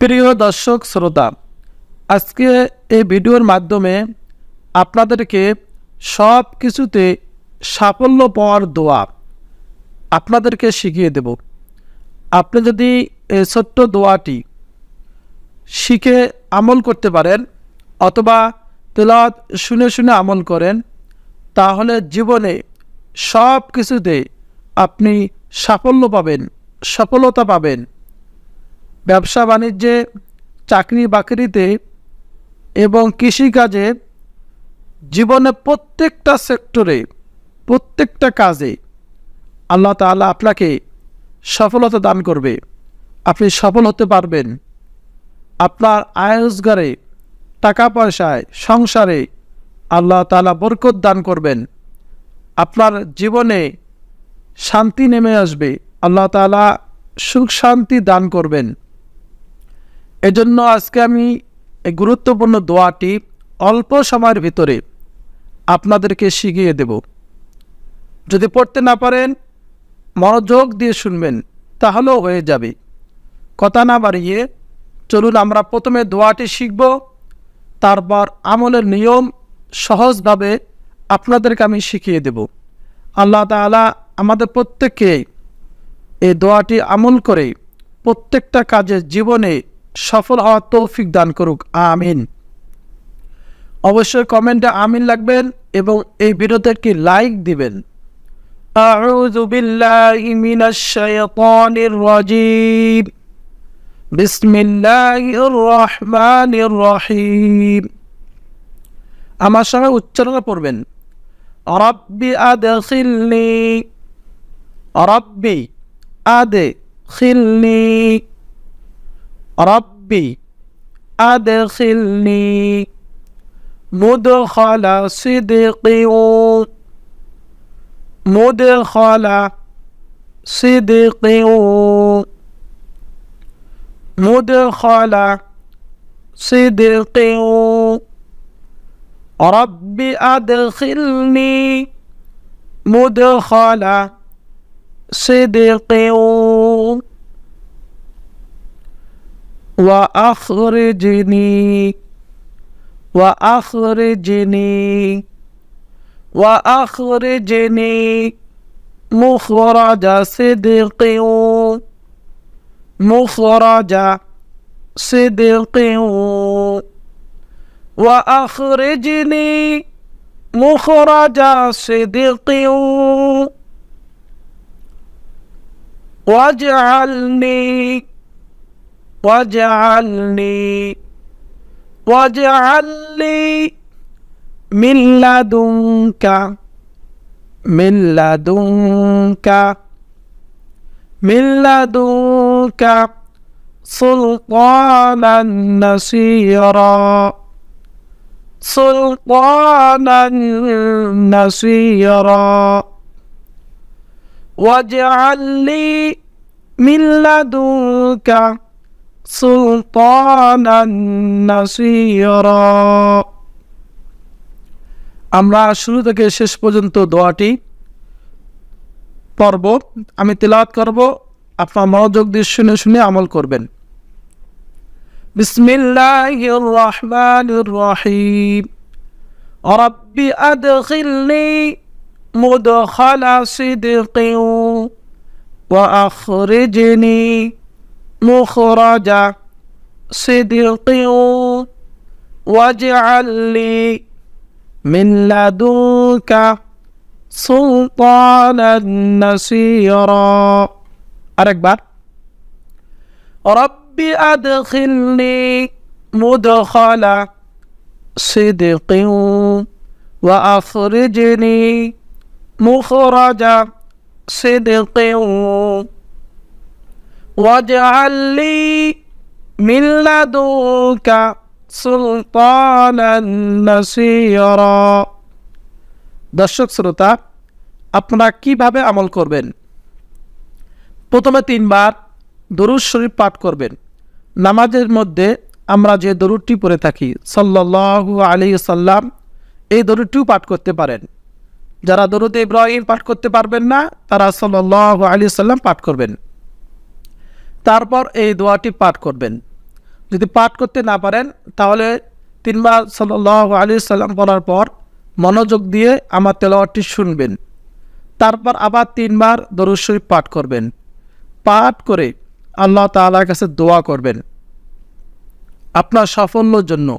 প্রিয় দর্শক, শ্রোতা, আজকে এই ভিডিওর মাধ্যমে আপনাদেরকে সব কিছুতে সাফল্য পাওয়ার দোয়া আপনাদেরকে শিখিয়ে দেব। আপনি যদি এই ছোট্ট দোয়াটি শিখে আমল করতে পারেন অথবা তেলাওয়াত শুনে শুনে আমল করেন, তাহলে জীবনে সব কিছুতে আপনি সাফল্য পাবেন, সফলতা পাবেন। ব্যবসা বাণিজ্যে, চাকরি বাকরিতে এবং কৃষিকাজে জীবনে প্রত্যেকটা সেক্টরে, প্রত্যেকটা কাজে আল্লাহ তাআলা আপনাকে সফলতা দান করবে। আপনি সফল হতে পারবেন। আপনার আয় রোজগারে টাকা পয়সায় সংসারে আল্লাহ তাআলা বরকত দান করবেন। আপনার জীবনে শান্তি নেমে আসবে। আল্লাহ তাআলা সুখ শান্তি দান করবেন। এজন্য আজকে আমি এই গুরুত্বপূর্ণ দোয়াটি অল্প সময়ের ভিতরে আপনাদেরকে শিখিয়ে দেব। যদি পড়তে না পারেন, মনোযোগ দিয়ে শুনবেন, তাহলেও হয়ে যাবে। কথা না বাড়িয়ে চলুন আমরা প্রথমে দোয়াটি শিখব। তারপর আমলের নিয়ম সহজভাবে আপনাদেরকে আমি শিখিয়ে দেব। আল্লাহ তাআলা আমাদের প্রত্যেককে এই দোয়াটি আমল করে প্রত্যেকটা কাজে জীবনে সফল হওয়ার তৌফিক দান করুক আমিন অবশ্যই কমেন্টে আমিন লাগবেন এবং এই ভিডিওতে একটি লাইক দিবেন أعوذ بالله من الشيطان الرجيم بسم الله الرحمن الرحيم আমার সঙ্গে উচ্চারণ পড়বেন রব্বি আদখিলনি রব্বি আদে খিলনি ربي أدخلني مدخل صدق. مدخل صدق. مدخل صدق. رب أدخلني مدخل صدق. وأخرجني وأخرجني وأخرجني مخرج صدق مخرج صدق وأخرجني مخرج صدق واجعلني واجعلني واجعل لي من لدنك من لدنك من لدنك سلطانا نصيرا سلطانا نصيرا. واجعل لي من لدنك সুলতানা নাসিরা। আমরা শুরু থেকে শেষ পর্যন্ত দোয়াটি পর্ব আমি তিলাত করব। আপনার মনোযোগ দিয়ে শুনে শুনে আমল করবেন। বিসমিল্লাহির রহমানির রহিম রব্বি আদখিলনি মুদখালা সিদকিউ ওয়া আখরিজনি مخرج صدق واجعل لي من لدنك سلطانا نصيرا. أركبر. رب أدخلني مدخل صدق وأخرجني مخرج صدق واجعل لي من لدنك سلطانا نصيرا দর্শক শ্রোতা আপনারা কিভাবে আমল করবেন প্রথমে তিনবার দরুদ শরীফ পাঠ করবেন নামাজের মধ্যে আমরা যে দরুদটি পড়ে থাকি সাল্লাল্লাহু আলাইহি সাল্লাম এই দরুদটিও পাঠ করতে পারেন যারা দরুদ ইব্রাহিম পাঠ করতে পারবেন না তারা সাল্লাল্লাহু আলাইহি সাল্লাম পাঠ করবেন তারপর এই দোয়াটি পাঠ করবেন। যদি পাঠ করতে না পারেন, তাহলে তিনবার সাল্লাহ আলী সাল্লাম পড়ার পর মনোযোগ দিয়ে আমার তেলাওয়াতটি শুনবেন। তারপর আবার তিনবার দরুদ শরীফ পাঠ করবেন। পাঠ করে আল্লাহ তাআলার কাছে দোয়া করবেন। আপনার সাফল্যর জন্য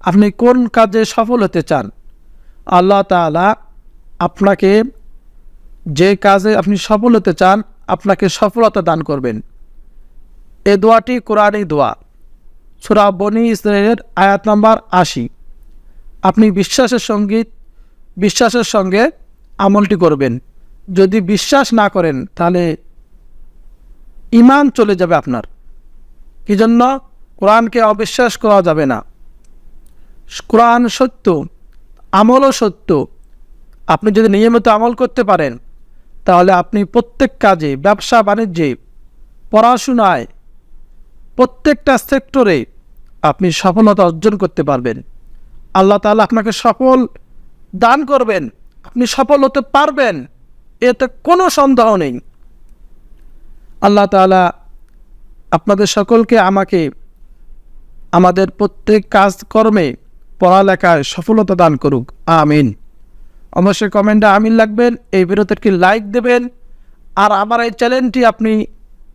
আপনি কোন কাজে সফল হতে চান? আল্লাহ তাআলা আপনাকে যে কাজে আপনি সফল হতে চান, আপনাকে সফলতা দান করবেন। এ দোয়াটি কোরআনী দোয়া। সুরা বনি ইসরায়েলের আয়াত নাম্বার আশি। আপনি বিশ্বাসের সংগীত, বিশ্বাসের সঙ্গে আমলটি করবেন। যদি বিশ্বাস না করেন, তাহলে ইমান চলে যাবে আপনার। কি জন্য কোরআনকে অবিশ্বাস করা যাবে না। কোরআন সত্য, আমলও সত্য। আপনি যদি নিয়মিত আমল করতে পারেন, তাহলে আপনি প্রত্যেক কাজে, ব্যবসা, বাণিজ্যে, পড়াশোনায় প্রত্যেকটা সেক্টরে আপনি সফলতা অর্জন করতে পারবেন। আল্লাহ তাআলা আপনাকে সফল দান করবেন, আপনি সফল হতে পারবেন, এতে কোনো সন্দেহ নেই। আল্লাহ তাআলা আপনাদের সকলকে আমাকে আমাদের প্রত্যেক কাজকর্মে, পড়ালেখায় সফলতা দান করুক। আমিন। অবশ্যই কমেন্টে আমিন লাগবেন, এই ভিডিওতে লাইক দেবেন, আর আমার এই চ্যানেলটি আপনি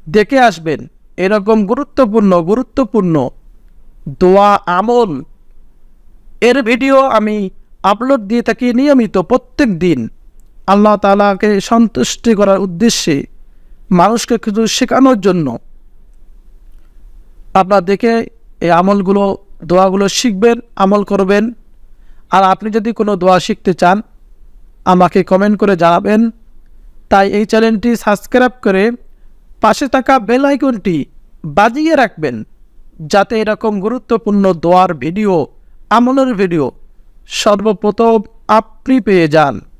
দেখে আসবেন। এরকম গুরুত্বপূর্ণ গুরুত্বপূর্ণ দোয়া আমল। এর ভিডিও আমি আপলোড দিয়ে থাকি নিয়মিত প্রত্যেক দিন। আল্লাহ তালাকে সন্তুষ্টি করার উদ্দেশ্যে মানুষকে কিছু শেখানোর জন্য। আপনার দেখে এই আমলগুলো, দোয়াগুলো শিখবেন, আমল করবেন। আর আপনি যদি কোনো দোয়া শিখতে চান, আমাকে কমেন্ট করে জানাবেন। তাই এই চ্যানেলটি সাবস্ক্রাইব করে পাশে থাকা বেল আইকনটি বাজিয়ে রাখবেন, যাতে এরকম গুরুত্বপূর্ণ দোয়ার ভিডিও, আমলের ভিডিও সর্বপ্রথম আপনি পেয়ে যান।